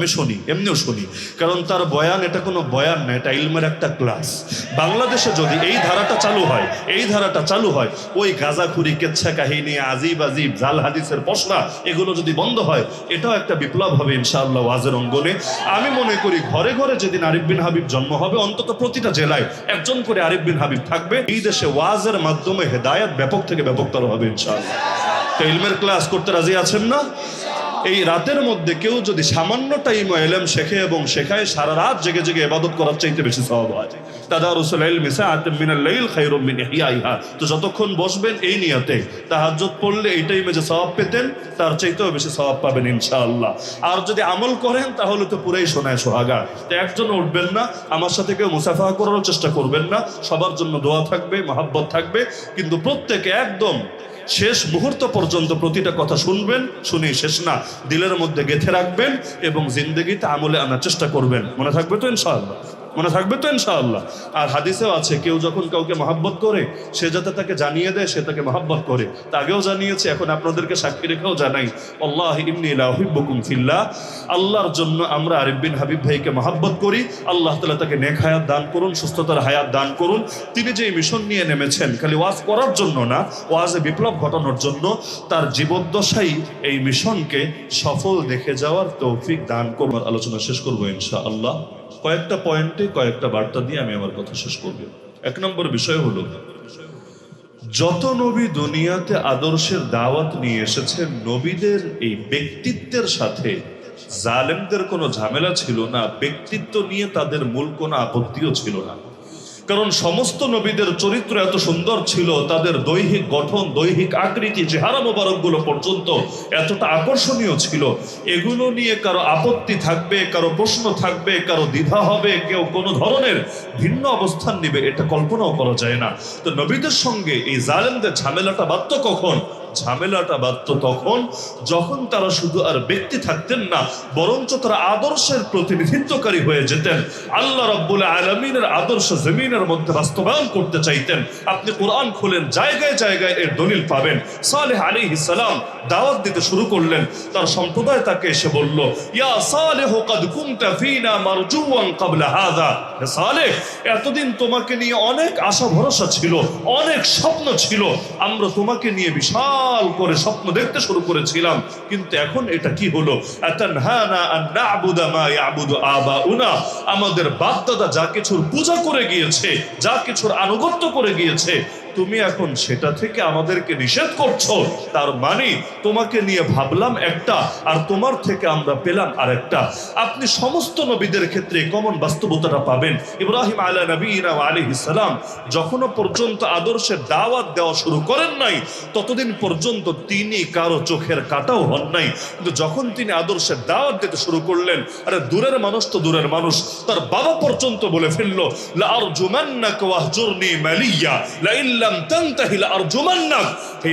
আমি শুনি, এমনিও শুনি। কারণ তার বয়ান, এটা কোনো বয়ান না, এটা ইলমের একটা ক্লাস। বাংলাদেশে যদি এই ধারাটা চালু হয়, এই ধারাটা চালু হয়, ওই গাজাখুরি, কেচ্ছা কাহিনী, আজিব আজিব, জাল হাদিসের পশলা এগুলো যদি বন্ধ হয়, এটাও একটা বিপ্লব হবে ইনশাআল্লাহ ওয়াজের অঙ্গনে। আমি মনে করি ঘরে ঘরে যেদিন আরিফ বিন হাবিব জন্ম হবে, অন্তত প্রতিটা জেলায় একজন করে আরিফ বিন হাবিব থাকবে। এই দেশে ওয়াজের মাধ্যমে হেদায়াত ব্যাপক থেকে ব্যাপকতর হবে ইনশাআল্লাহ। তো ইলমের ক্লাস করতে রাজি আছেন না? এই রাতের মধ্যে কেউ যদি সামান্য টাইম এলেম শেখে এবং শেখায়, সারা রাত জেগে জেগে ইবাদত করার চাইতে বেশি সওয়াব হয়। তো যতক্ষণ বসবেন এই নিয়তে, তাহাজ্জুদ পড়লে এই টাইমে যে সওয়াব পেতেন, তার চাইতেও বেশি সওয়াব পাবেন ইনশাআল্লাহ। আর যদি আমল করেন, তাহলে তো পুরাই শোনায় সোহাগা। তো একজন উঠবেন না, আমার সাথে কেউ মুসাফা করার চেষ্টা করবেন না। সবার জন্য দোয়া থাকবে, মহাব্বত থাকবে, কিন্তু প্রত্যেকে একদম শেষ মুহূর্ত পর্যন্ত প্রতিটা কথা শুনবেন শুনি শেষ না। দিলের মধ্যে গেথে রাখবেন এবং জিন্দগিতে আমলে আনার চেষ্টা করবেন। মনে থাকবে তো ইনশাআল্লাহ? মনে থাকবে তো ইনশাআল্লাহ। আর হাদিসেও আছে, কেউ যখন কাউকে মহাব্বত করে, সে যাতে তাকে জানিয়ে দেয়, সে তাকে মহাব্বত করে। তা আগেও জানিয়েছে, এখন আপনাদেরকে সাক্ষী রেখেও জানাই, আল্লাহ ইমনি লাহিব্বুকুম ফিল্লাহ। আল্লাহর জন্য আমরা আরিফ বিন হাবিব ভাইকে মহাব্বত করি, আল্লাহ তালা তাকে নেক হায়াত দান করুন, সুস্থতার হায়াত দান করুন। তিনি যে মিশন নিয়ে নেমেছেন, খালি ওয়াজ করার জন্য না, ওয়াজে বিপ্লব ঘটানোর জন্য, তার জীবদ্দশাই এই মিশনকে সফল দেখে যাওয়ার তৌফিক দান করবার আলোচনা শেষ করব ইনশা আল্লাহ কয়েকটা পয়েন্টে কয়েকটা বার্তা দিয়ে আমি আমার কথা শেষ করব। এক নম্বর বিষয় হলো, যত নবী দুনিয়াতে আদর্শের দাওয়াত নিয়ে এসেছে, নবীদের এই ব্যক্তিত্বের সাথে জালেমদের কোনো ঝামেলা ছিল না, ব্যক্তিত্ব নিয়ে তাদের মূল কোনো আপত্তিও ছিল না। কারণ সমস্ত নবীদের চরিত্র এত সুন্দর ছিল, তাদের দৈহিক গঠন, দৈহিক আকৃতি, চেহারা মোবারকগুলো পর্যন্ত এতটা আকর্ষণীয় ছিল। এগুলো নিয়ে কারও আপত্তি থাকবে, কারও প্রশ্ন থাকবে, কারও দ্বিধা হবে, কেউ কোনো ধরনের ভিন্ন অবস্থান নিবে, এটা কল্পনাও করা যায় না। তো নবীদের সঙ্গে এই জালেমদের ঝামেলাটা বাধ্য কখন? ঝামেলাটা বাধ্য তখন, যখন তারা শুধু আর ব্যক্তি থাকতেন না, বরঞ্চ তারা আদর্শের প্রতিনিধিত্বকারী হয়ে যেতেন। আল্লাহ রব্বুল আলমিনের আদর্শ জমিনের মধ্যে বাস্তবায়ন করতে চাইতেন। আপনি কোরআন খুলেন, জায়গায় জায়গায় এর দলিল পাবেন। সালেহ আলী সালাম দাওয়াত দিতে শুরু করলেন। তার সম্প্রদায় তাকে এসে বলল, ইয়া সালেহ কাদ কুমতা ফিনা মারজুয়ান ক্বাবলা হাযা। হে সালেহ, এতদিন তোমাকে নিয়ে অনেক আশা ভরসা ছিল, অনেক স্বপ্ন ছিল। আমরা তোমাকে নিয়ে বিশাল করে স্বপ্ন দেখতে শুরু করেছিলাম, কিন্তু এখন এটা কি হলো? আমাদের বাপদাদা যা কিছুর পূজা করে গিয়েছে, যা কিছুর আনুগত্য করে গিয়েছে তুমি এখন সেটা থেকে আমাদেরকে নিষেধ করছ, তার মানে তোমাকে নিয়ে ভাবলাম একটা, আর তোমার থেকে আমরা পেলাম আরেকটা। আপনি সমস্ত নবীদের ক্ষেত্রে কমন বাস্তবতাটা পাবেন। ইব্রাহিম আলা নবীনা আলী সালাম যখনো পর্যন্ত আদর্শের দাওয়াত দেওয়া শুরু করেন নাই, ততদিন পর্যন্ত তিনি কারও চোখের কাটাও হন নাই। কিন্তু যখন তিনি আদর্শের দাওয়াত দিতে শুরু করলেন, আরে দূরের মানুষ তো দূরের মানুষ, তার বাবা পর্যন্ত বলে ফেলল, লা আরজুমান্নাকা ওয়াহজুরনি মালিয়া, লা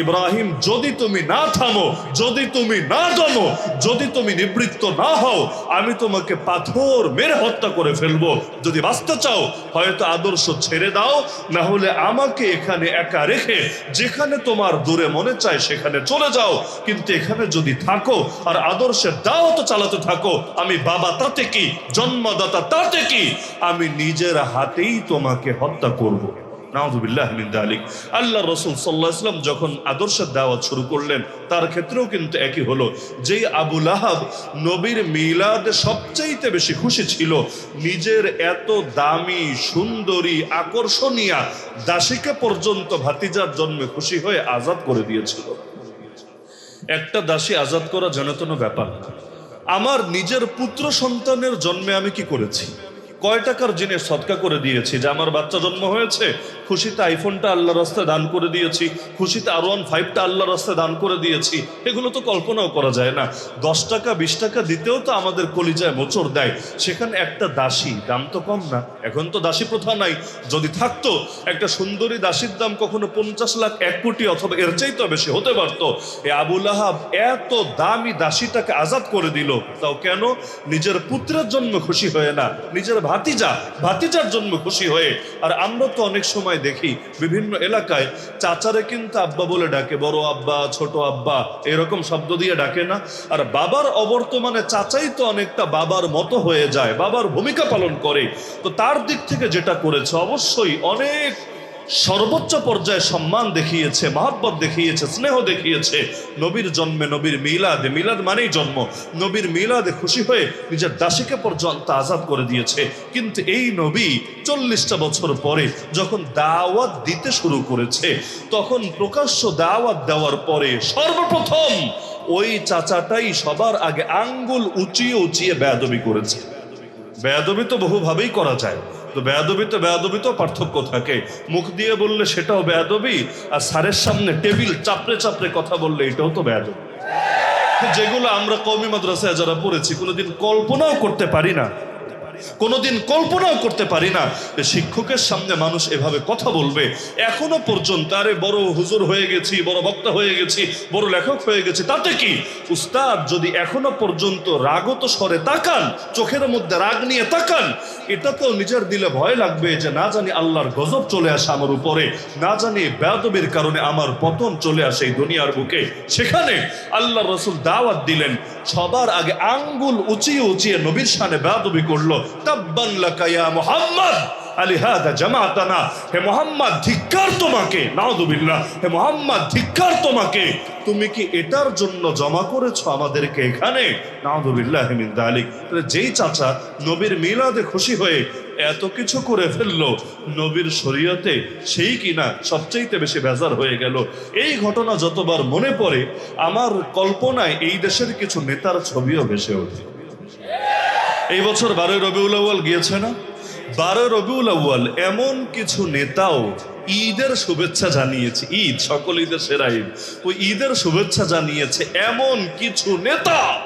ইব্রাহিম, যদি তুমি না থামো, যদি তুমি না দমো, যদি তুমি নিবৃত্ত না হও, আমি তোমাকে পাথর মেরে হত্যা করে ফেলব। যদি বাঁচতে চাও, হয়তো আদর্শ ছেড়ে দাও, না হলে আমাকে এখানে একা রেখে, যেখানে তোমার দূরে মনে চায় সেখানে চলে যাও। কিন্তু এখানে যদি থাকো, আর আদর্শের দাও তো চালাতে থাকো, আমি বাবা তাতে কি, জন্মদাতা তাতে কি, আমি নিজের হাতেই তোমাকে হত্যা করব। নাউজুবিল্লাহ মিন দালিক। আল্লাহ রসুল সাল্লাহ যখন আদর্শের দাওয়াত শুরু করলেন, তার ক্ষেত্রেও কিন্তু একই হলো। যেই আবুল আহাব নবীর মিলাদে সবচাইতে বেশি খুশি ছিল, নিজের এত দামি, সুন্দরী, আকর্ষণীয় দাসীকে পর্যন্ত ভাতিজার জন্মে খুশি হয়ে আজাদ করে দিয়েছিল। একটা দাসী আজাদ করা জনতন ব্যাপার আমার নিজের পুত্র সন্তানের জন্মে আমি কি করেছি? কয় টাকার জিনিস সৎকা করে দিয়েছি? যে আমার বাচ্চা জন্ম হয়েছে, খুশিতে আইফোনটা আল্লাহ রাস্তায় দান করে দিয়েছি, খুশিতে আর ওয়ান ফাইভটা আল্লাহ রাস্তায় দান করে দিয়েছি, এগুলো তো কল্পনাও করা যায় না। দশ টাকা, বিশ টাকা দিতেও তো আমাদের কলিজায় মোচড় দেয়। সেখানে একটা দাসী, দাম তো কম না, এখন তো দাসী প্রথা নাই। যদি থাকতো, একটা সুন্দরী দাসীর দাম কখনো পঞ্চাশ লাখ, এক কোটি অথবা এর চাইতে বেশি হতে পারতো। এ আবুল আহাব এত দামি দাসীটাকে আজাদ করে দিল, তাও কেন? নিজের পুত্রের জন্য খুশি হয়ে না, নিজের ভাই ভাতিজা, ভাতিজার জন্ম খুশি হয়ে, আর আমরা তো অনেক সময় দেখি বিভিন্ন এলাকায় চাচারে কিন্তু আব্বা বলে ডাকে, বড় আব্বা, ছোট আব্বা, এরকম শব্দ দিয়ে ডাকে না। আর বাবার অবর্তমানে চাচাই তো অনেকটা বাবার মতো হয়ে যায়, বাবার ভূমিকা পালন করে। তো তার দিক থেকে যেটা করেছে, অবশ্যই অনেক সর্বোচ্চ পর্যায়ে সম্মান দেখিয়েছে, মহাব্বত দেখিয়েছে, স্নেহ দেখিয়েছে। নবীর জন্মে নবীর মিলাদে, মিলাদ মানেই জন্ম। নবীর মিলাদে খুশি হয়ে নিজের দাসীকে পর্যন্ত আজাদ করে দিয়েছে। কিন্তু এই নবী চল্লিশটা বছর পরে যখন দাওয়াত দিতে শুরু করেছে, তখন প্রকাশ্য দাওয়াত দেওয়ার পরে সর্বপ্রথম ওই চাচাটাই সবার আগে আঙ্গুল উঁচিয়ে উঁচিয়ে বেয়াদবি করেছে। বেয়াদবি তো বহুভাবেই করা যায়। তো বেয়াদবি তো বেয়াদবি তো পার্থক্য থাকে। মুখ দিয়ে বললে সেটাও বেয়াদবি, আর স্যারের সামনে টেবিল চাপড়ে চাপড়ে কথা বললে এটাও তো বেয়াদবি। যেগুলো আমরা কমি মাদ্রাসায় যারা পড়েছি, কোনোদিন কল্পনাও করতে পারি না। কোনোদিন কল্পনাও করতে পারি না যে শিক্ষকের সামনে মানুষ এভাবে কথা বলবে। এখনও পর্যন্ত, আরে বড় হুজুর হয়ে গেছি, বড় বক্তা হয়ে গেছি, বড় লেখক হয়ে গেছি, তাতে কি? উস্তাদ, যদি এখনও পর্যন্ত রাগত স্বরে তাকান, চোখের মধ্যে রাগ নিয়ে তাকান, এটা তো নিজের দিলে ভয় লাগবে যে না জানি আল্লাহর গজব চলে আসে আমার উপরে, না জানি বেয়াদবির কারণে আমার পতন চলে আসে এই দুনিয়ার বুকে। সেখানে আল্লাহ রসুল দাওয়াত দিলেন, সবার আগে আঙ্গুল উঁচিয়ে উঁচিয়ে নবীর সানে বেয়াদবি করল তাব্বান জামাতানা। হে মোহাম্মদ, ধিক্কার তোমাকে। হে মোহাম্মদ, ধিক্কার তোমাকে। তুমি কি এটার জন্য জমা করেছ আমাদেরকে এখানে? যেই চাচা নবীর মিলাদে খুশি হয়ে এত কিছু করে ফেলল, নবীর শরীয়তে সেই কিনা সবচাইতে বেশি বেজার হয়ে গেল। এই ঘটনা যতবার মনে পড়ে, আমার কল্পনায় এই দেশের কিছু নেতার ছবিও ভেসে ওঠে। এই বছর বারোই রবিউল আউ্য়াল গিয়েছে না? বারো রবিউল আউ্য়াল এমন কিছু নেতাও ঈদের শুভেচ্ছা জানিয়েছে। ঈদ, সকল ঈদের সেরা ঈদ। ওই ঈদের শুভেচ্ছা জানিয়েছে এমন কিছু নেতা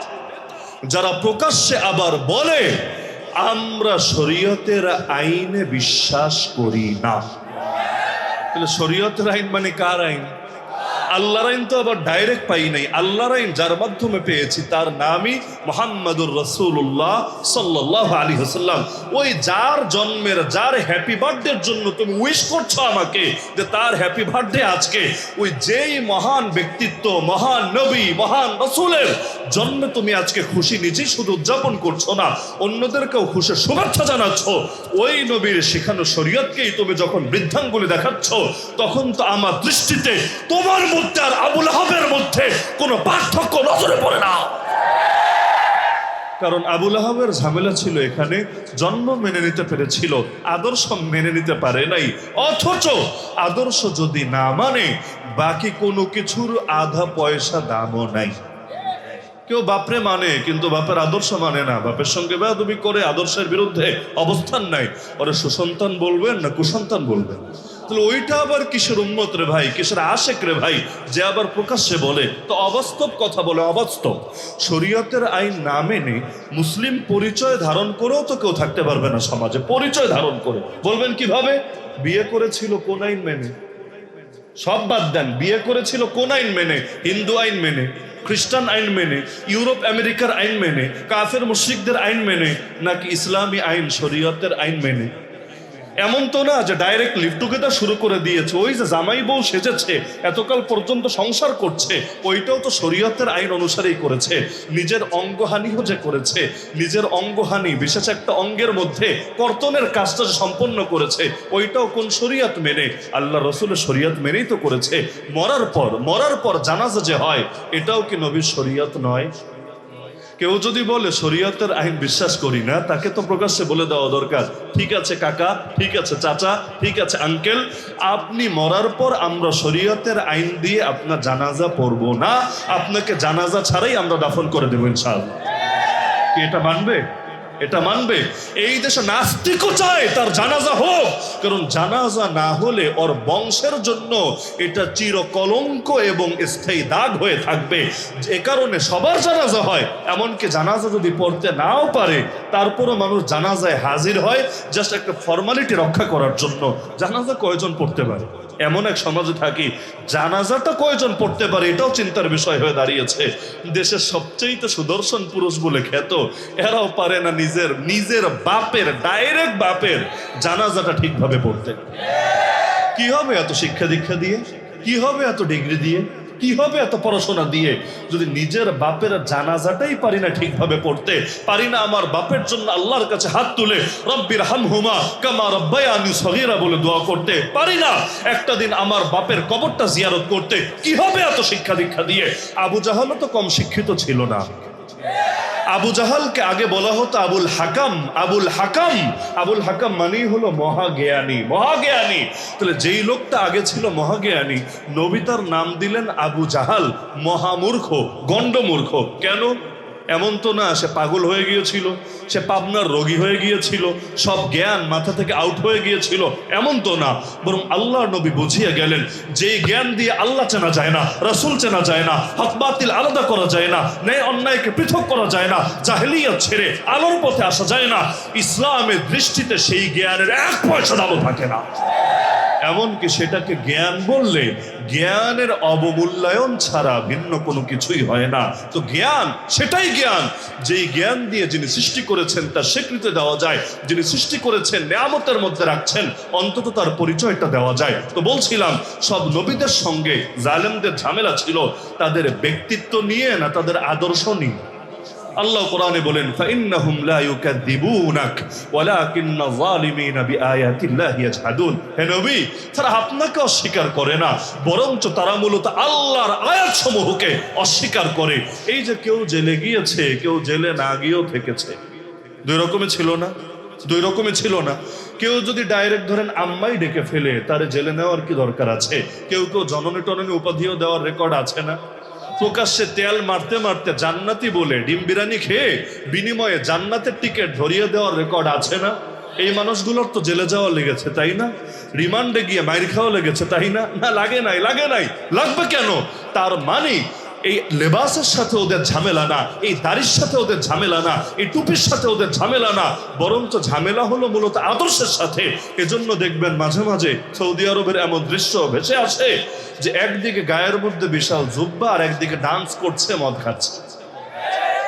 যারা প্রকাশ্যে আবার বলে, আমরা শরীয়তের আইনে বিশ্বাস করি না। তাহলে শরীয়তের আইন মানে কার আইন? আল্লাহর তো আবার ডাইরেক্ট পাই নাই। আল্লাহর যার মাধ্যমে পেয়েছি, তার নামই মোহাম্মদুর রসুল্লাহ সাল্লাহ আলী হাসাল্লাম ওই যার জন্মের, যার হ্যাপি বার্থডের জন্য তুমি উইশ করছ আমাকে যে তার হ্যাপি বার্থডে আজকে, ওই যেই মহান ব্যক্তিত্ব, মহান নবী, মহান রসুলের জন্মে তুমি আজকে খুশি, নিজেই শুধু উদযাপন করছ না, অন্যদেরকেও খুশি শুভেচ্ছা জানাচ্ছ। ওই নবীর শেখানো শরীয়তকেই তুমি যখন বৃদ্ধাঙ্গুলি দেখাচ্ছ, তখন তো আমার দৃষ্টিতে তোমার আবুল মধ্যে কোনো পার্থক্য নজরে পড়ে না। কারণ আবুল আহাবের ঝামেলা ছিল এখানে, জন্ম মেনে নিতে পেরেছিল, আদর্শ মেনে নিতে পারে নাই। অথচ আদর্শ যদি না মানে বাকি কোনো কিছুর আধা পয়সা দামও নাই। কেউ বাপরে মানে কিন্তু বাপের আদর্শ মানে না। বাপের সঙ্গে বেয়াদবি করে আদর্শের বিরুদ্ধে অবস্থান নাই। ওরা সুসন্তান বলবেন না কুসন্তান বলবেন? তাহলে ওইটা আবার কিসের উন্মত রে ভাই? কিসের আশেক রে ভাই? যে আবার প্রকাশ্যে বলে, তো অবাস্তব কথা বলে, অবাস্তব। শরীয়তের আইন না মেনে মুসলিম পরিচয় ধারণ করেও তো কেউ থাকতে পারবে না সমাজে। পরিচয় ধারণ করে। বলবেন কীভাবে? বিয়ে করেছিল কোন আইন মেনে? সব বাদ দেন। বিয়ে করেছিল কোন আইন মেনে? হিন্দু আইন মেনে? খ্রিস্টান আইন মেনে? ইউরোপ আমেরিকার আইন মেনে? কাফের মুশ্রিকদের আইন মেনে? নাকি ইসলামী আইন, শরীয়তের আইন মেনে? এমন তো না যে ডাইরেক্ট লিভ টুগেদার শুরু করে দিয়েছে। ওই যে জামাই বউ সেজেছে, এতকাল পর্যন্ত সংসার করছে, ওইটাও তো শরীয়তের আইন অনুসারেই করেছে। নিজের অঙ্গহানিও যে করেছে, নিজের অঙ্গহানি, বিশেষ একটা অঙ্গের মধ্যে কর্তনের কাজটা যে সম্পন্ন করেছে, ওইটাও কোন শরীয়ত মেনে? আল্লাহ রসুলের শরীয়ত মেনেই তো করেছে। মরার পর মরার পর জানাজা যে হয়, এটাও কি নবীর শরীয়ত নয়? কেউ যদি বলে শরীয়তের আইন বিশ্বাস করি না, তাকে তো প্রকাশ্যে বলে দেওয়া দরকার। ঠিক আছে কাকা, ঠিক আছে চাচা, ঠিক আছে আঙ্কেল, আপনি মরার পর আমরা শরীয়তের আইন দিয়ে আপনার জানাজা পড়ব না। আপনাকে জানাজা ছাড়াই আমরা দাফন করে দেবো ইনশাআল্লাহ। কি এটা মানবে? এটা মানবে। এই দেশে নাস্তিকও চায়, তার জানাজা হোক। কারণ জানাজা না হলে ওর বংশের জন্য এটা চির কলঙ্ক এবং স্থায়ী দাগ হয়ে থাকবে। এ কারণে সবার জানাজা হয়। এমনকি জানাজা যদি পড়তে নাও পারে, তারপরও মানুষ জানাজায় হাজির হয় জাস্ট একটা ফর্মালিটি রক্ষা করার জন্য। জানাজা কয়জন পড়তে পারে? এমন এক সমাজে থাকি, জানাজাটা কয়জন পড়তে পারে এটাও চিন্তার বিষয় হয়ে দাঁড়িয়েছে। দেশের সবচেয়ে সুদর্শন পুরুষ বলে খ্যাত, এরাও পারে না নিজের নিজের বাপের, ডাইরেক্ট বাপের জানাজাটা ঠিকভাবে পড়তে। কি হবে এত শিক্ষা দীক্ষা দিয়ে? কি হবে এত ডিগ্রি দিয়ে? কি হবে এত পড়াশোনা দিয়ে যদি নিজের বাপের জানাজাটাই পারি না ঠিকভাবে পড়তে, পারি না আমার বাপের জন্য আল্লাহর কাছে হাত তুলে, রব্বির হাম হুমা কামা রব্বায়ানি সহিরা বলে দোয়া করতে, পারি না একটা দিন আমার বাপের কবরটা জিয়ারত করতে কি হবে এত শিক্ষা দীক্ষা দিয়ে? আবু জাহালও তো কম শিক্ষিত ছিল না। আবু জাহালকে আগে বলা হতো আবুল হাকাম আবুল হাকাম। আবুল হাকাম মানেই হলো মহাজ্ঞানী মহাজ্ঞানী। তাহলে যেই লোকটা আগে ছিল মহাজ্ঞানী, নবী তার নাম দিলেন আবু জাহাল, মহামূর্খ, গণ্ডমূর্খ। কেন? এমন তো না, সে পাগল হয়ে গিয়েছিল, সে পাবনার রোগী হয়ে গিয়েছিল, সব জ্ঞান মাথা থেকে আউট হয়ে গিয়েছিল, এমন তো না। বরং আল্লাহ নবী বুঝিয়ে গেলেন যে জ্ঞান দিয়ে আল্লাহ চেনা যায় না, রসুল চেনা যায় না, হক বাতিল আলাদা করা যায় না, ন্যায় অন্যায়কে পৃথক করা যায় না, জাহেলিয়াত ছেড়ে আলোর পথে আসা যায় না, ইসলামের দৃষ্টিতে সেই জ্ঞানের এক পয়সা দামও থাকে না। এমনকি সেটাকে জ্ঞান বললে জ্ঞানের অবমূল্যায়ন ছাড়া ভিন্ন কোনো কিছুই হয় না। তো জ্ঞান, সেটাই জ্ঞান। যেই জ্ঞান দিয়ে যিনি সৃষ্টি করেছেন, তার স্বীকৃতি দেওয়া যায়। যিনি সৃষ্টি করেছেন, নিয়ামতের মধ্যে রাখছেন, অন্তত তার পরিচয়টা দেওয়া যায়। তো বলছিলাম, সব নবীদের সঙ্গে জালেমদের ঝামেলা ছিল। তাদের ব্যক্তিত্ব নিয়ে না তাদের আদর্শ নিয়ে? আল্লাহ কোরআনে বলেন, ফাইন্নাহুম লা ইউকাযযিবুনাক, ওয়ালাকিন্না যালিমিনা বিআয়াতিল্লাহি ইয়াজহাদুন। হে নবী, তারা আপনাকে অস্বীকার করে না, বরঞ্চ তারা মূলত আল্লাহর আয়াতসমূহকে অস্বীকার করে। এই যে কেউ জেলে গিয়েছে, কেউ জেলে না গিয়েও থেকেছে, দুই রকমে ছিল না? দুই রকমে ছিল না। কেউ যদি ডাইরেক্ট ধরেন আম্মাই ডেকে ফেলে, তারে জেলে নেওয়ার কি দরকার আছে? কেউ কেউ জননী টননী উপাধিও দেওয়ার রেকর্ড আছে না? প্রকাশ্যে তেল মারতে মারতে জান্নাতি বলে ডিম বিরিয়ানি খেয়ে বিনিময়ে জান্নাতের টিকিট ধরিয়ে দেওয়ার রেকর্ড আছে না? এই মানুষগুলোর তো জেলে যাওয়া লেগেছে, তাই না? রিমান্ডে গিয়ে মাইর খাওয়া লেগেছে, তাই না? না, লাগে নাই লাগে নাই। লাগবে কেন? তার মানে এই লেবাসের সাথে ওদের ঝামেলা না, এই দাড়ির সাথে ওদের ঝামেলা না, এই টুপির সাথে ওদের ঝামেলা না, বরঞ্চ ঝামেলা হলো মূলত আদর্শের সাথে। এজন্য দেখবেন মাঝে মাঝে সৌদি আরবের এমন দৃশ্য ভেসে আসে যে একদিকে গায়ের মধ্যে বিশাল জুব্বা আর একদিকে ডান্স করছে, মদ খাচ্ছে।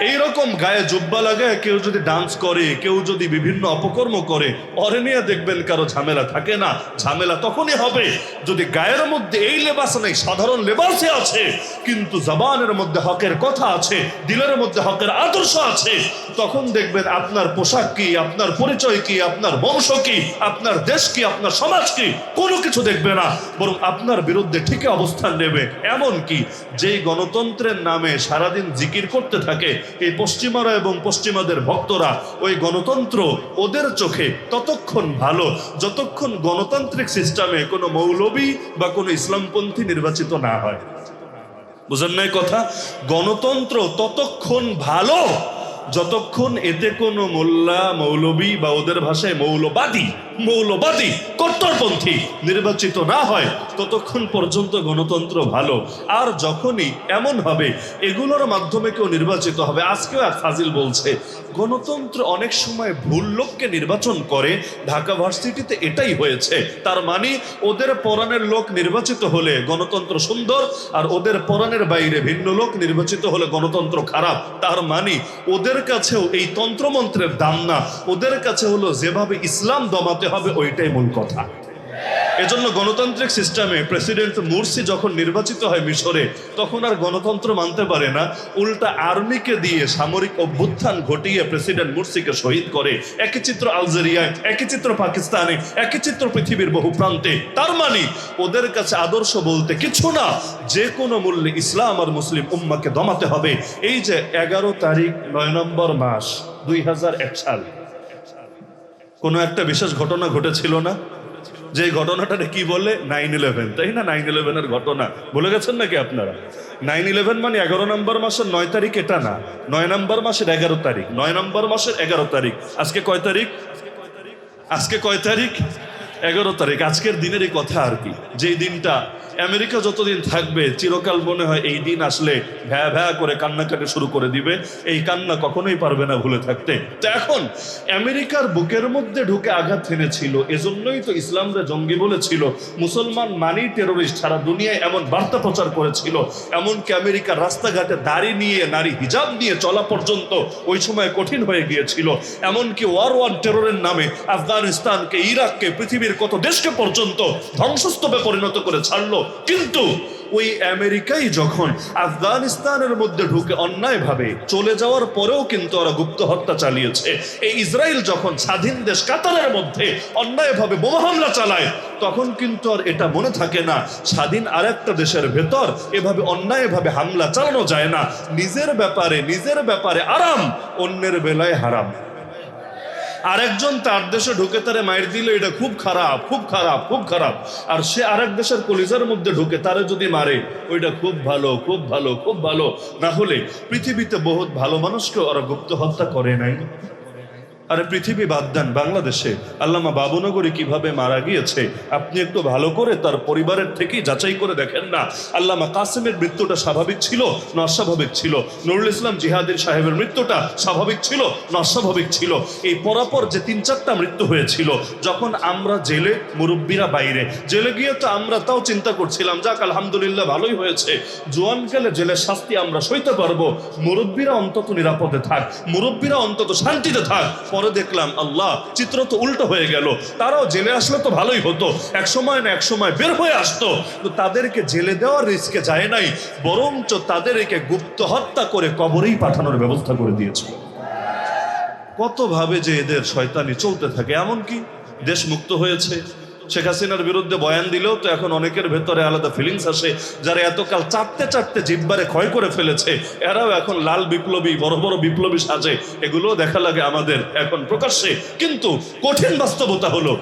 এইরকম গায়ে জুব্বা লাগায় কেউ যদি ডান্স করে, কেউ যদি বিভিন্ন অপকর্ম করে অরে নিয়ে দেখবেন কারও ঝামেলা থাকে না, ঝামেলা তখনই হবে। যদি গায়ের মধ্যে এই লেবাস নেই, সাধারণ লেবাসে আছে, কিন্তু জবানের মধ্যে হকের কথা আছে, দিলের মধ্যে হকের আদর্শ আছে, তখন দেখবেন আপনার পোশাক কি, আপনার পরিচয় কি, আপনার বংশ কি, আপনার দেশ কি, আপনার সমাজ কি, কোনো কিছু দেখবে না। বরং আপনার বিরুদ্ধে ঠিকই অবস্থান নেবে। এমন কি, যেই গণতন্ত্রের নামে সারাদিন জিকির করতে থাকে এই পশ্চিমারা এবং পশ্চিমাদের ভক্তরা, ওই গণতন্ত্র ওদের চোখে ততক্ষণ ভালো, যতক্ষণ গণতান্ত্রিক সিস্টেমে কোনো মৌলবী বা কোনো ইসলামপন্থী নির্বাচিত না হয়। বুঝেন নাই কথা? গণতন্ত্র ততক্ষণ ভালো, যতক্ষণ এতে কোনো মোল্লা, মৌলবী বা ওদের ভাষায় মৌলবাদী মৌলবাদী, কট্টরপন্থী। নির্বাচিত না হয়, ততক্ষণ পর্যন্ত গণতন্ত্র ভালো। আর যখনই এমন হবে, এগুলোর মাধ্যমে কেউ নির্বাচিত হবে। আজকেও এক ফাজিল বলছে, গণতন্ত্র অনেক সময় ভুল লোককে নির্বাচন করে। ঢাকা ভার্সিটিতে এটাই হয়েছে। তার মানে ওদের পরাণের লোক নির্বাচিত হলে গণতন্ত্র সুন্দর, আর ওদের পরাণের বাইরে ভিন্ন লোক নির্বাচিত হলে গণতন্ত্র খারাপ। তার মানে ওদের কাছেও এই তন্ত্রমন্ত্রের দাম না। ওদের কাছে হলো যেভাবে ইসলাম দমাতে হবে ওইটাই মূল কথা। এজন্য গণতান্ত্রিক সিস্টেমে প্রেসিডেন্ট মুরসি যখন নির্বাচিত হয় মিশরে, তখন আর গণতন্ত্র মানতে পারে না। উল্টা আর্মিকে দিয়ে সামরিক অভ্যুত্থান ঘটিয়ে প্রেসিডেন্ট মুরসিকে শহীদ করে। একই চিত্র আলজেরিয়ায়, একই চিত্র পাকিস্তানে, একই চিত্র পৃথিবীর বহু প্রান্তে। তার মানে ওদের কাছে আদর্শ বলতে কিছু না। যে কোনো মূল্যে ইসলাম আর মুসলিম উম্মাকে দমাতে হবে। এই যে এগারো তারিখ নয় নম্বর মাস, দুই হাজার এক সাল। কোনো একটা বিশেষ ঘটনা ঘটেছিল না? যে ঘটনাটা কি বলে? নাইন ইলেভেন তাই না? নাইন ইলেভেনের ঘটনা। বলে গেছেন নাকি আপনারা? নাইন ইলেভেন মানে এগারো নম্বর মাসের নয় তারিখ এটা না। নয় নম্বর মাসের এগারো তারিখ। নয় নম্বর মাসের এগারো তারিখ। আজকে কয় তারিখ? আজকে কয় তারিখ? এগারো তারিখ। আজকের দিনের এই কথা আর কি। যেই দিনটা আমেরিকা যতদিন থাকবে, চিরকাল মনে হয় এই দিন আসলে ভ্যা ভ্যা করে কান্নাকাটি শুরু করে দিবে। এই কান্না কখনোই পারবে না ভুলে থাকতে। তো এখন, আমেরিকার বুকের মধ্যে ঢুকে আঘাত হেনেছিল। এজন্যই তো ইসলামরা জঙ্গি বলেছিল, মুসলমান মানি টেরোরিস্ট সারা দুনিয়ায় এমন বার্তা প্রচার করেছিল। এমনকি আমেরিকার রাস্তাঘাটে দাড়ি নিয়ে, নারী হিজাব নিয়ে চলা পর্যন্ত ওই সময় কঠিন হয়ে গিয়েছিল। এমনকি ওয়ার ওয়ান টেরোরের নামে আফগানিস্তানকে, ইরাককে, পৃথিবীর কত দেশকে পর্যন্ত ধ্বংসস্তূপে পরিণত করে ছাড়লো। কিন্তু ওই আমেরিকাই যখন আফগানিস্তানের মধ্যে ঢুকে অন্যায়ভাবে চলে যাওয়ার পরেও কিন্তু ওরা গুপ্ত হত্যা চালিয়েছে। এই ইসরায়েল যখন স্বাধীন দেশ কাতারের মধ্যে অন্যায়ভাবে বোমা হামলা চালায়, তখন কিন্তু আর এটা মনে থাকে না, স্বাধীন আরেকটা দেশের ভেতর এভাবে অন্যায়ভাবে হামলা চালানো যায় না। নিজের ব্যাপারে নিজের ব্যাপারে আরাম, অন্যের বেলায় হারাম। আরেকজন তার দেশে ঢুকে তারে মায়ের দিল, এটা খুব খারাপ খুব খারাপ খুব খারাপ। আর সে আরেক দেশের কলিজার মধ্যে ঢুকে তারে যদি মারে, ওইটা খুব ভালো খুব ভালো খুব ভালো। না হলে পৃথিবীতে বহুত ভালো মানুষকে ওরা গুপ্ত হত্যা করে নাই। আরে পৃথিবী বাদ দেন, বাংলাদেশে। আল্লামা বাবুনগরী কীভাবে মারা গিয়েছে, আপনি একটু ভালো করে তার পরিবারের থেকেই যাচাই করে দেখেন না। আল্লামা কাসেমের মৃত্যুটা স্বাভাবিক ছিল, না অস্বাভাবিক ছিল? নুরুল ইসলাম জিহাদির সাহেবের মৃত্যুটা স্বাভাবিক ছিল, না অস্বাভাবিক ছিল? এই পরাপর যে তিন চারটা মৃত্যু হয়েছিল, যখন আমরা জেলে মুরব্বীরা বাইরে, জেলে গিয়ে তো আমরা তাও চিন্তা করছিলাম, যাক, আলহামদুলিল্লাহ ভালোই হয়েছে। জোয়ান গেলে জেলের শাস্তি আমরা সইতে পারব। মুরব্বীরা অন্তত নিরাপদে থাক, মুরব্বীরা অন্তত শান্তিতে থাক। পরে দেখলাম, আল্লাহ, চিত্র তো উল্টো হয়ে গেল। তারাও জেলে আসলে তো ভালোই হতো। এক সময় না এক সময় বের হয়ে আসতো। তাদেরকে জেলে দেওয়ার রিস্কে যায় নাই, বরঞ্চ তাদেরকে গুপ্ত হত্যা করে কবরেই পাঠানোর ব্যবস্থা করে দিয়েছিল কতভাবে যে এদের শয়তানি চলতে থাকে, এমনকি দেশ মুক্ত হয়েছে। শেখ হাসিনার বিরুদ্ধে বয়ান দিলেও তো এখন অনেকের ভেতরে আলাদা ফিলিংস আসে, যারা এতকাল চারটে চারটে জিব্বারে ক্ষয় করে ফেলেছে, এরাও এখন লাল বিপ্লবী, বড় বড় বিপ্লবী সাজে এগুলো দেখা লাগে আমাদের এখন প্রকাশ্যে। কিন্তু কঠিন বাস্তবতা হলো,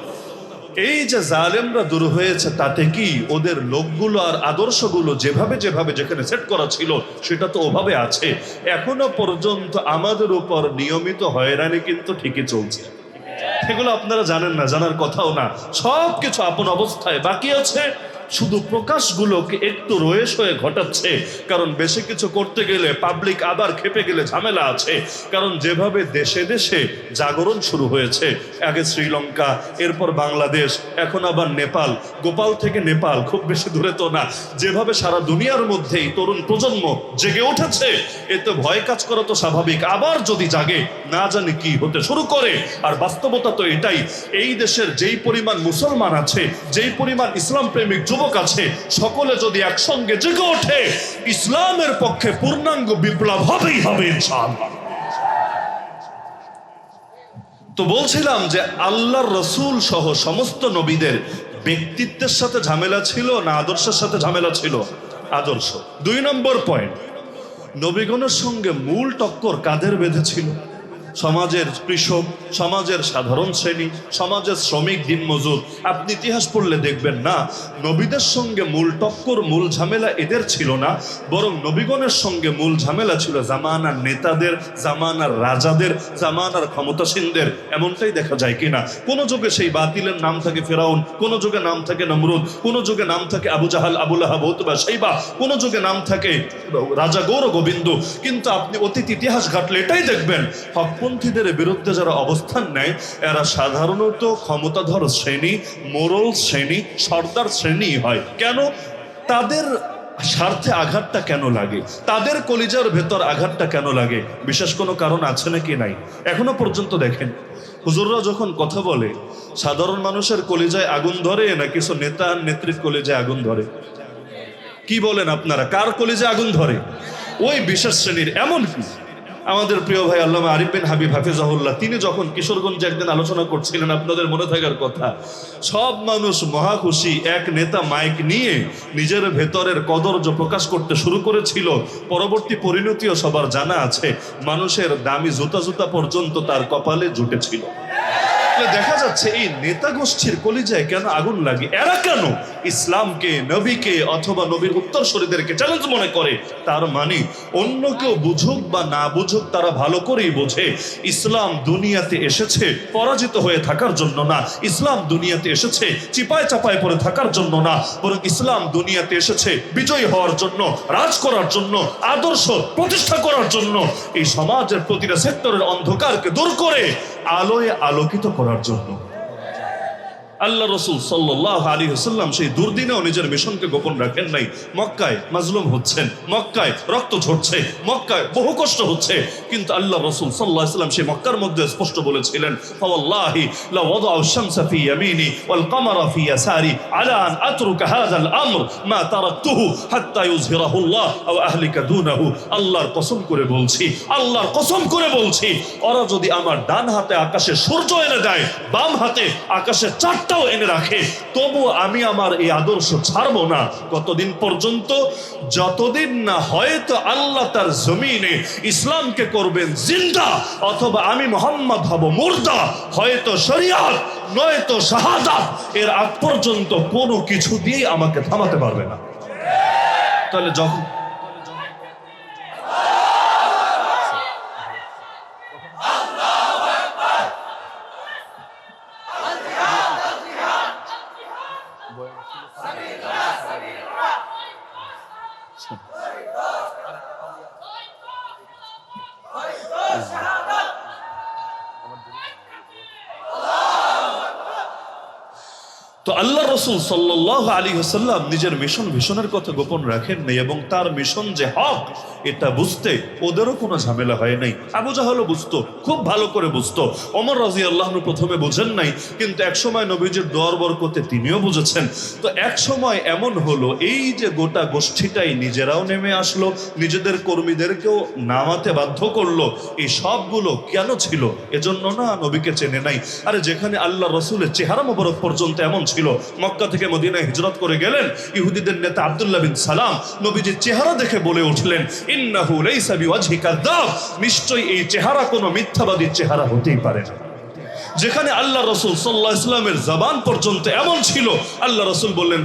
এই যে জালেমরা দূর হয়েছে, তাতে কি ওদের লোকগুলো আর আদর্শগুলো যেভাবে যেভাবে যেখানে সেট করা ছিল, সেটা তো ওভাবে আছে। এখনও পর্যন্ত আমাদের উপর নিয়মিত হয়রানি কিন্তু ঠিকই চলছে। সেগুলো আপনারা জানেন না জানার কথাও না। সব কিছু আপন অবস্থায় বাকি আছে। শুধু প্রকাশগুলোকে একটু রয়েস হয়ে ঘটাচ্ছে, কারণ বেশি কিছু করতে গেলে পাবলিক আবার খেপে গেলে ঝামেলা আছে। কারণ যেভাবে দেশে দেশে জাগরণ শুরু হয়েছে, আগে শ্রীলঙ্কা, এরপর বাংলাদেশ, এখন আবার নেপাল। গোপাল থেকে নেপাল, খুব বেশি দূরে তো না। যেভাবে সারা দুনিয়ার মধ্যেই তরুণ প্রজন্ম জেগে উঠেছে, এতে ভয় কাজ করা তো স্বাভাবিক। আবার যদি জাগে, না জানি কি হতে শুরু করে। আর বাস্তবতা তো এটাই, এই দেশের যেই পরিমাণ মুসলমান আছে, যেই পরিমাণ ইসলাম প্রেমিক যুবক আছে সকলে যদি একসঙ্গে জেগে ওঠে, ইসলামের পক্ষে পূর্ণাঙ্গ বিপ্লব হবেই হবে, ইনশাআল্লাহ। তো বলছিলাম যে আল্লাহর রসুল সহ সমস্ত নবীদের ব্যক্তিত্বের সাথে ঝামেলা ছিল না আদর্শের সাথে ঝামেলা ছিল? আদর্শ। দুই নম্বর পয়েন্ট নবীগণের সঙ্গে মূল টক্কর কাদের বেঁধেছিল সমাজের কৃষক, সমাজের সাধারণ শ্রেণি, সমাজের শ্রমিক, দিনমজুর। আপনি ইতিহাস পড়লে দেখবেন না, নবীদের সঙ্গে মূল টক্কর, মূল ঝামেলা এদের ছিল না, বরং নবীগণের সঙ্গে মূল ঝামেলা ছিল জামানার নেতাদের, জামানার রাজাদের, জামানার ক্ষমতাসীনদের। এমনটাই দেখা যায় কিনা কোনো যুগে সেই বাতিলের নাম থাকে ফেরাউন, কোনো যুগে নাম থাকে নমরুদ, কোনো যুগে নাম থাকে আবু জাহাল আবুল আহাব বা সেইবা, কোনো যুগে নাম থাকে রাজা গৌর গোবিন্দ। কিন্তু আপনি অতীত ইতিহাস ঘাটলে এটাই দেখবেন হকপন্থীদের বিরুদ্ধে যারা অবস্থান নেয়, এরা সাধারণত ক্ষমতাধর শ্রেণি, মোরল শ্রেণি, সর্দার শ্রেণি হয়। কেন? তাদের স্বার্থে আঘাতটা কেন লাগে? তাদের কলিজার ভেতর আঘাতটা কেন লাগে? বিশেষ কোনো কারণ আছে নাকি নাই? এখনও পর্যন্ত দেখেন। হুজুররা যখন কথা বলে, সাধারণ মানুষের কলিজায় আগুন ধরে না কিছু নেতা নেত্রীর কলিজায় আগুন ধরে? কি বলেন আপনারা? কার কলিজে আগুন ধরে? ওই বিশেষ শ্রেণির। এমন কি আমাদের প্রিয় ভাই আল্লামা আরিফ বিন হাবিব হাফিজাহুল্লাহ, তিনি যখন কিশোরগঞ্জে একদিন আলোচনা করছিলেন আপনাদের মনে থাকার কথা, সব মানুষ মহা খুশি, এক নেতা মাইক নিয়ে নিজের ভেতরের কদর্য প্রকাশ করতে শুরু করেছিল। পরবর্তী পরিণতিও সবার জানা আছে, মানুষের দামি জুতা জুতা পর্যন্ত তার কপালে জুটেছিল। তাহলে দেখা যাচ্ছে এই নেতা গোষ্ঠীর কলিজায় কেন আগুন লাগে? এরা কেন ইসলামকে, নবীকে অথবা নবীর উত্তরসূরিদেরকে চ্যালেঞ্জ মনে করে? তার মানে অন্য কেউ বুঝুক বা না বুঝুক তারা ভালো করেই বোঝে। ইসলাম দুনিয়াতে এসেছে পরাজিত হয়ে থাকার জন্য না। ইসলাম দুনিয়াতে এসেছে চিপায় চাপায় পড়ে থাকার জন্য না। বরং ইসলাম দুনিয়াতে এসেছে বিজয়ী হওয়ার জন্য, রাজ করার জন্য, আদর্শ প্রতিষ্ঠা করার জন্য। এই সমাজের প্রতিটা সেক্টরের অন্ধকারকে দূর করে আলোয় আলোকিত করার জন্য। আল্লাহ রসুল সাল্লাহ আলী হাসাল্লাম সেই দুর্দিনেও নিজের মিশনকে গোপন রাখেন নাই। মক্কায় মাজলুম হচ্ছেন, মক্কায় রক্ত ঝরছে, মক্কায় বহু কষ্ট হচ্ছে। কিন্তু আল্লাহ রসুল সাল্লাহ ইসলাম সেই মক্কার মধ্যে স্পষ্ট বলেছিলেন, ফাওয়াল্লাহি লা ওয়াদাউ শামসা ফি ইয়ামিনি ওয়াল ফি ইয়াসারি আলা আন হাযাল আমর মা তারাকতুহু হাত্তা ইউযহিরাহু আল্লাহ আও আহলিকা আল্লাহর কসম করে বলছি, আল্লাহর কসম করে বলছি, ওরা যদি আমার ডান হাতে আকাশে সূর্য এনে দেয়, বাম হাতে আকাশে চারটাও এনে রাখে। তবু আমি আমার এই আদর্শ ছাড়বো না। কতদিন পর্যন্ত? যতদিন না হয়তো আল্লাহ তার জমিনে ইসলামকে করবেন জিন্দা, অথবা আমি মোহাম্মদ হব মুর্দা। হয়তো শরিয়াত নয়তো শাহাদাত। এর আগ পর্যন্ত কোনো কিছু দিয়ে আমাকে থামাতে পারবে না। তাহলে যখন তো আল্লাহ রসুল সাল্লাহ আলী হাসাল্লাম নিজের মিশন ভীষণের কথা গোপন রাখেননি এবং তার মিশন যে হক এটা বুঝতে ওদেরও কোনো ঝামেলা হয় নাই। আবু জাহলও বুঝতো, খুব ভালো করে বুঝতো। অমর রাজি আল্লাহ প্রথমে বোঝেন নাই, কিন্তু এক সময় নবীজির দোয়ার বরকতে তিনিও বুঝেছেন। তো এক সময় এমন হলো, এই যে গোটা গোষ্ঠীটাই নিজেরাও নেমে আসলো, নিজেদের কর্মীদেরকেও নামাতে বাধ্য করল, এই সবগুলো কেন ছিল? এজন্য না নবীকে চেনে নাই। আরে যেখানে আল্লাহ রসুলের চেহারা মোবারক পর্যন্ত এমন ছিল, মক্কা থেকে মদিনায় হিজরত করে গেলেন, ইহুদিদের নেতা আব্দুল্লাহ বিন সালাম নবীজির চেহারা দেখে বলে উঠলেন ইন্নাহু লাইসা বিওয়াজহি কাযযাব নিশ্চয়ই এই চেহারা কোনো মিথ্যাবাদীর চেহারা হতেই পারে না। যেখানে আল্লাহ রসুল সাল্লাহ ইসলামের জবান পর্যন্ত এমন ছিল, আল্লাহ রসুল বললেন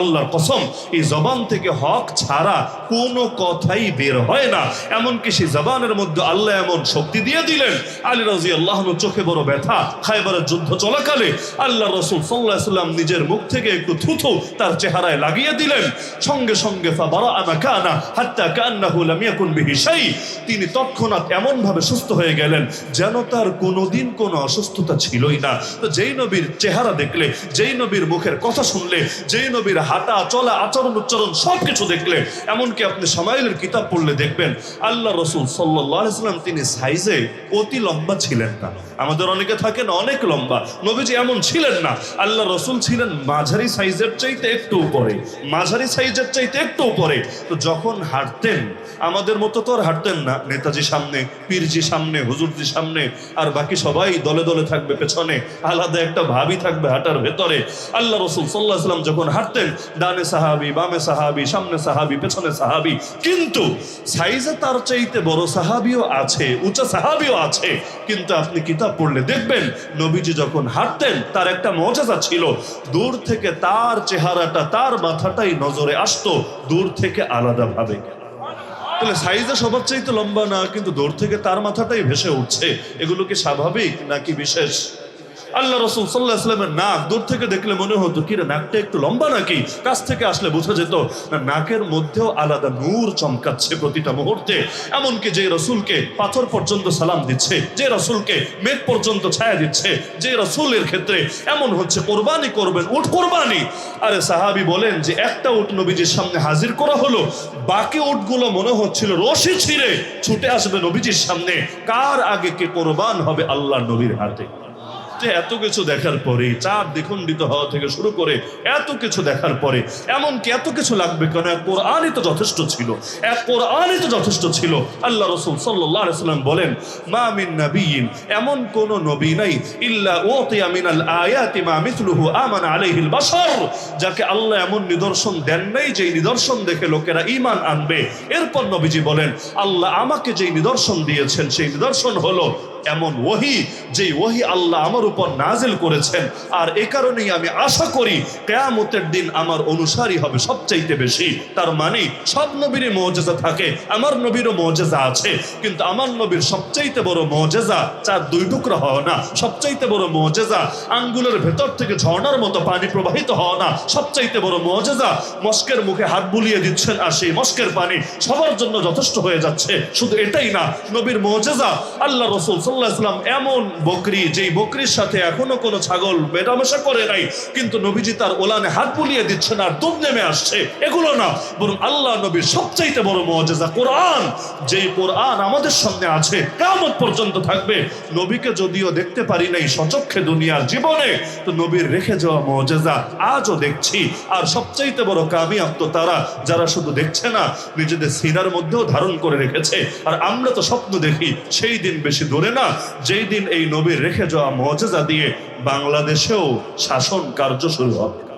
আল্লাহর কসম, এই জবান থেকে হক ছাড়া কোনো কথাই বের হয় না। এমনকি সেই জবানের মধ্যে আল্লাহ এমন শক্তি দিয়ে দিলেন, আলী রাজি আল্লাহ চোখে বড় ব্যথা খাইবারের যুদ্ধ চলাকালে আল্লাহ রসুল সাল্লাহ ইসলাম নিজের মুখ থেকে একটু থুথু তার চেহারায় লাগিয়ে দিলেন। সঙ্গে সঙ্গে তিনি তৎক্ষণাৎ এমন ভাবে সুস্থ হয়ে গেলেন যেন তার কোনোদিন কোনো অসুস্থতা ছিলই না। তো যেই নবীর চেহারা দেখলে, যেই নবীর মুখের কথা শুনলে, যেই নবীর হাঁটা, চলা, আচরণ, উচ্চারণ সব কিছু দেখলে, এমনকি আপনি সমাইলের কিতাব পড়লে দেখবেন, আল্লাহ রসুল সাল্লাম তিনি সাইজে অতি লম্বা ছিলেন না আমাদের অনেকে থাকেন অনেক লম্বা। নবীজি এমন ছিলেন না। আল্লাহ রসুল ছিলেন মাঝারি সাইজের চাইতে একটু উপরে। মাঝারি সাইজের চাইতে একটু উপরে। তো যখন হাঁটতেন, আমাদের মতো তো আর হাঁটতেন না। নেতাজি সামনে, পীরজি সামনে, হুজুরজি সামনে আর বাকি সবাই দলে দলে থাকবে পেছনে। আলাদা একটা ভাবি থাকবে হাঁটার ভেতরে। আল্লাহ রসুল সাল্লাহ সাল্লাম যখন হাঁটতেন, ডানে সাহাবি, বামে সাহাবি, সামনে সাহাবি, পেছনে সাহাবি, কিন্তু সাইজে তার চাইতে বড় সাহাবিও আছে, উঁচা সাহাবিও আছে। কিন্তু আপনি কিতাব পড়লে দেখবেন, নবীজি যখন হাঁটতেন, তার একটা মজাজা ছিল, দূর থেকে তার চেহারাটা, তার মাথাটাই নজরে আসতো, দূর থেকে আলাদাভাবে তাহলে সাইজে সবার চাইতে লম্বা না, কিন্তু দূর থেকে তার মাথাটাই ভেসে উঠছে? এগুলো কি স্বাভাবিক নাকি বিশেষ? আল্লাহ রসুল সাল্লাহ ইসলামের নাক দূর থেকে দেখলে মনে হতো, কি রে, নাকটা একটু লম্বা নাকি? কাছ থেকে আসলে বোঝা যেত নাকের মধ্যেও আলাদা নূর চমকাচ্ছে প্রতিটা মুহূর্তে। এমনকি যে রসুলকে পাথর পর্যন্ত সালাম দিচ্ছে, যে রসুলকে মেঘ পর্যন্ত ছায়া দিচ্ছে, যে রসুলের ক্ষেত্রে এমন হচ্ছে, কোরবানি করবেন, উঠ কোরবানি! আরে সাহাবি বলেন যে, একটা উট নবীজির সামনে হাজির করা হলো, বাকি উটগুলো মনে হচ্ছিল রশি ছিঁড়ে। ছুটে আসবে নবীজির সামনে। কার আগে কে কোরবান হবে আল্লাহ নবীর হাতে? যে এত কিছু দেখার পরে চার দ্বিখণ্ডিত হওয়া থেকে শুরু করে এত কিছু দেখার পরে, এমনকি এত কিছু লাগবে কেন? এক কোরআনই তো যথেষ্ট ছিল। এক কোরআনই তো যথেষ্ট ছিল। আল্লাহ রসুল সাল্লাহ সাল্লাম বলেন, মা মিন নবীন, এমন কোন নবী নাই, ইল্লা ওতিয়া মিনাল আয়াতি মা মিথলুহু আমান আলাইহিল বাশার, যাকে আল্লাহ এমন নিদর্শন দেন নাই যে নিদর্শন দেখে লোকেরা ঈমান আনবে। এরপর নবীজি বলেন, আল্লাহ আমাকে যে নিদর্শন দিয়েছেন, সেই নিদর্শন হলো এমন ওহি যে ওহি আল্লাহ আমার উপর নাজিল করেছেন। আর এ কারণেই আমি আশা করি কেয়ামতের দিন আমার অনুসারী হবে সবচাইতে বেশি। তার মানে সব নবীরই মৌজেজা থাকে, আমার নবীরও মৌজেজা আছে। কিন্তু আমার নবীর সবচাইতে বড় মৌজেজা চার দুই টুকরা হওয়া না। সবচাইতে বড় মৌজেজা আঙ্গুলের ভেতর থেকে ঝর্ণার মতো পানি প্রবাহিত হওয়া না। সবচাইতে বড় মৌজেজা মস্কের মুখে হাত বুলিয়ে দিচ্ছেন আর সেই মস্কের পানি সবার জন্য যথেষ্ট হয়ে যাচ্ছে। শুধু এটাই না, নবীর মৌজেজা আল্লাহ রসুল সাল্লাহ ইসলাম এমন বকরি, যেই বকরির সাথে এখনও কোনো ছাগল মেটামেশা করে নাই, কিন্তু নবীজি তার ওলানে হাত বুলিয়ে দিচ্ছেন আর দুধ নেমে আসছে। এগুলো না, বরং আল্লাহ নবীর সবচাইতে বড় মজেজা কোরআন। যেই কোরআন আমাদের সামনে আছে কেমন পর্যন্ত থাকবে। নবীকে যদিও দেখতে পারি নাই সচক্ষে দুনিয়ার জীবনে, তো নবীর রেখে যাওয়া মজেজা আজও দেখছি। আর সবচাইতে বড় কামিয়াব তো তারা, যারা শুধু দেখছে না, নিজেদের সিনার মধ্যেও ধারণ করে রেখেছে। আর আমরা তো স্বপ্ন দেখি, সেই দিন বেশি দূরে না যেই দিন এই নবীর রেখে যাওয়া মজেজা দিয়ে বাংলাদেশেও শাসন কার্য শুরু হবে।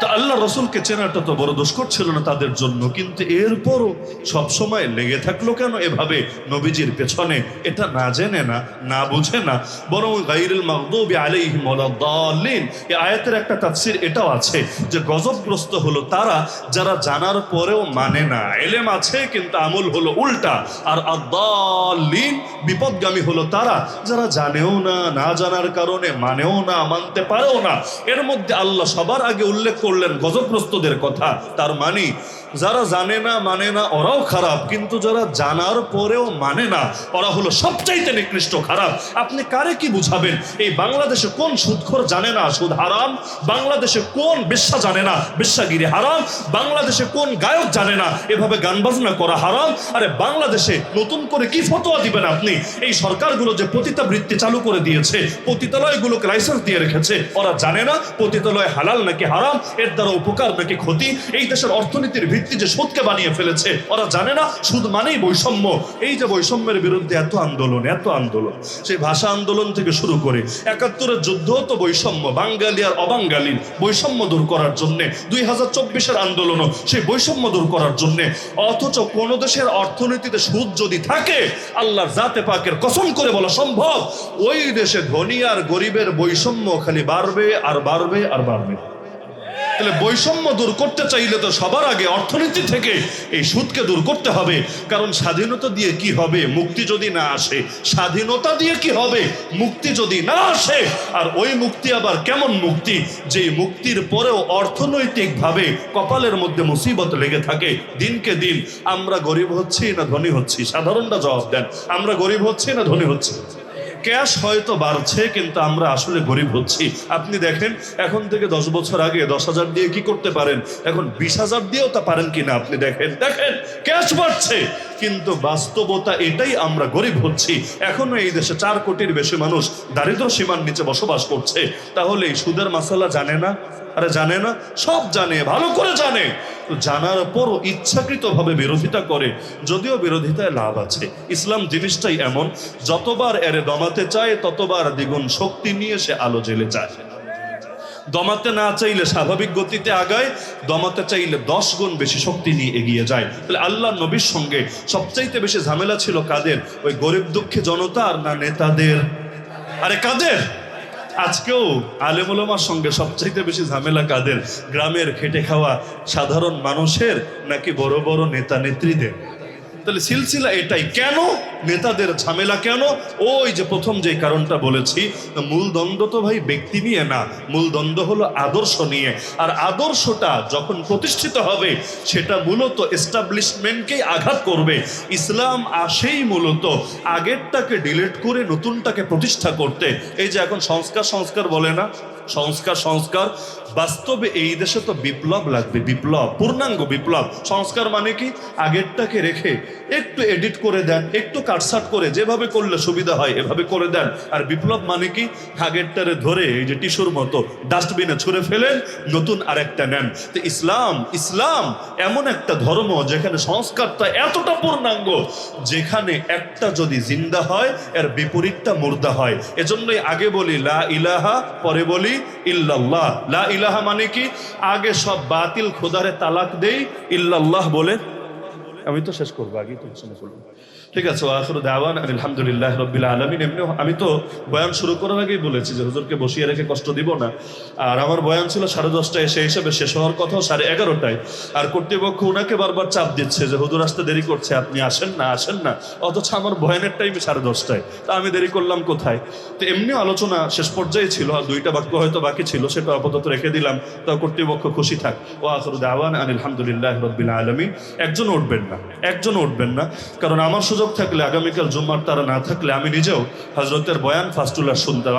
তা আল্লাহ রসুলকে চেনাটা তো বড় দুষ্কর ছিল না তাদের জন্য, কিন্তু এরপরও সবসময় লেগে থাকল কেন এভাবে নবীজির পেছনে? এটা না জেনে না না বুঝে না, বরং গাইরুল মাহদুবি আলাইহিম ওয়ালাদ্দাল্লিন এই আয়াতের একটা তাফসীর এটাও আছে যে, গজবগ্রস্ত হলো তারা যারা জানার পরেও মানে না। এলেম আছে, কিন্তু আমল হলো উল্টা। আর আদাল্লিন বিপদগামী হলো তারা যারা জানেও না না জানার কারণে মানেও না, মানতে পারেও না। এর মধ্যে আল্লাহ সবার আগে উল্লেখ করলেন গজবগ্রস্তদের কথা। তার মানে যারা জানে না মানে না, ওরাও খারাপ। কিন্তু যারা জানার পরেও মানে না, ওরা হলো সবচাইতে নিকৃষ্ট খারাপ। আপনি কারে কি বুঝাবেন? এই বাংলাদেশে কোন সুদখোর জানে না সুদ হারাম? বাংলাদেশে কোন বেশ্যা জানে না বেশ্যাগিরি হারাম? বাংলাদেশে কোন গায়ক জানে না এভাবে গান বাজনা করা হারাম? আরে বাংলাদেশে নতুন করে কি ফতোয়া দিবেন আপনি? এই সরকারগুলো যে পতিতা বৃত্তি চালু করে দিয়েছে, পতিতালয়গুলোকে লাইসেন্স দিয়ে রেখেছে, ওরা জানে না পতিতালয় হালাল নাকি হারাম? এর দ্বারা উপকার নাকি ক্ষতি? এই দেশের অর্থনীতির ভিত্তি যে সুদকে বানিয়ে ফেলেছে, ওরা জানে না, সুদ মানেই বৈষম্য। এই যে বৈষম্যের বিরুদ্ধে এত আন্দোলন এত আন্দোলন, সেই ভাষা আন্দোলন থেকে শুরু করে একাত্তরের যুদ্ধ তো বৈষম্য, বাঙালি আর অবাঙ্গালির বৈষম্য দূর করার জন্যে, দুই হাজার চব্বিশের আন্দোলনও সেই বৈষম্য দূর করার জন্যে, অথচ কোন দেশের অর্থনীতিতে সুদ যদি থাকে আল্লাহর জাতে পাকের কসম করে বলা সম্ভব, ওই দেশে ধনী আর গরিবের বৈষম্য খালি বাড়বে আর বাড়বে আর বাড়বে। তাহলে বৈষম্য দূর করতে চাইলে তো সবার আগে অর্থনীতি থেকে এই সুদকে দূর করতে হবে। কারণ স্বাধীনতা দিয়ে কি হবে? মুক্তি যদি না আসে, স্বাধীনতা দিয়ে কি হবে? মুক্তি যদি না আসে, আর ওই মুক্তি আবার কেমন মুক্তি? যে মুক্তির পরেও অর্থনৈতিকভাবে কপালের মধ্যে মুসিবত লেগে থাকে দিনকে দিন। আমরা গরিব হচ্ছি না ধনী হচ্ছি? সাধারণটা জবাব দেন। আমরা গরিব হচ্ছি না ধনী হচ্ছি? ক্যাশ হয়তো বাড়ছে, কিন্তু আমরা আসলে গরিব হচ্ছি। আপনি দেখেন, এখন থেকে দশ বছর আগে দশ হাজার দিয়ে কি করতে পারেন? এখন বিশ হাজার দিয়েও তা পারেন কিনা আপনি দেখেন? দেখেন, ক্যাশ বাড়ছে, কিন্তু বাস্তবতা এটাই আমরা গরিব হচ্ছি। এখনও এই দেশে চার কোটির বেশি মানুষ দারিদ্র সীমার নিচে বসবাস করছে। তাহলে এই সুদের মশালা জানে না? আরে জানে না, সব জানে, ভালো করে জানে। জানার পরও ইচ্ছাকৃতভাবে বিরোধিতা করে, যদিও বিরোধিতায় লাভ আছে। ইসলাম জিনিসটাই এমন, যতবার এরে দমাতে চায়, ততবার দ্বিগুণ শক্তি নিয়ে সে আলো জেলে যায় দমাতে না চাইলে স্বাভাবিক গতিতে আগায়, দমাতে চাইলে দশ গুণ বেশি শক্তি নিয়ে এগিয়ে যায়। তাহলে আল্লাহ নবীর সঙ্গে সবচাইতে বেশি ঝামেলা ছিল কাদের? ওই গরিব দুঃখী জনতা আর না নেতাদের? আরে কাদের? আজকেও আলেমুলমার সঙ্গে সবচাইতে বেশি ঝামেলা কাদের? গ্রামের খেটে খাওয়া সাধারণ মানুষের নাকি বড় বড় নেতা নেত্রীদের তাহলে সিলসিলা এটাই। কেন? নেতাদের ঝামেলা কেন? ওই যে প্রথম যে কারণটা বলেছি মূল দ্বন্দ্ব তো ভাই ব্যক্তি নিয়ে না মূল দ্বন্দ্ব হলো আদর্শ নিয়ে। আর আদর্শটা যখন প্রতিষ্ঠিত হবে, সেটা মূলত এস্টাবলিশমেন্টকেই আঘাত করবে। ইসলাম আসেই মূলত আগেরটাকে ডিলিট করে নতুনটাকে প্রতিষ্ঠা করতে। এই যে এখন সংস্কার সংস্কার বলে না সংস্কার সংস্কার। বাস্তবে এই দেশে তো বিপ্লব লাগবে, বিপ্লব, পূর্ণাঙ্গ বিপ্লব। সংস্কার মানে কি? আগেরটাকে রেখে একটু এডিট করে দেন, একটু কাটসাট করে যেভাবে করলে সুবিধা হয়, এভাবে করে দেন। আর বিপ্লব মানে কি? আগেরটারে ধরে এই যে টিস্যুর মতো ডাস্টবিনে ছুঁড়ে ফেলেন, নতুন আরেকটা নেন। তো ইসলাম ইসলাম এমন একটা ধর্ম যেখানে সংস্কারটা এতটা পূর্ণাঙ্গ, যেখানে একটা যদি জিন্দা হয়, এর বিপরীতটা মুর্দা হয়। এজন্যই আগে বলি, লা ইলাহা, পরে বলি ইল্লাল্লাহ। লা ইলাহা মানে কি? আগে সব বাতিল খোদারে তালাক দেই, ইল্লাল্লাহ বলে। আমি তো শেষ করব আগে তো শুনে করব ঠিক আছে আখরু দাওয়ান আলহামদুলিল্লাহ রব্বিল আলমিন। এমনি আমি তো বয়ান শুরু করার আগেই বলেছি যে হুজুরকে বসিয়ে রেখে কষ্ট দিব না। আর আমার বয়ান ছিল সাড়ে দশটায় সেই হিসাবে শেষ হওয়ার কথাও সাড়ে এগারোটায়। আর কর্তৃপক্ষ ওনাকে বারবার চাপ দিচ্ছে যে হুজুর আসতে দেরি করছে, আপনি আসেন না আসেন না। অথচ আমার বয়ানের টাইমে সাড়ে দশটায়। তা আমি দেরি করলাম কোথায়? তো এমনি আলোচনা শেষ পর্যায়ে ছিল, আর দুইটা বাক্য হয়তো বাকি ছিল, সেটা আপাতত রেখে দিলাম। তাও কর্তৃপক্ষ খুশি থাক। ও আখরু দাওয়ান আলহামদুলিল্লাহ রব্বিল আলমিন। একজন উঠবেন না, একজন উঠবেন না। কারণ আমার সুযোগ থাকলে আগামীকাল জুম্মার তারা না থাকলে আমি নিজেও হজরতের বয়ান ফাস্টুল্লাহ শুনতাম।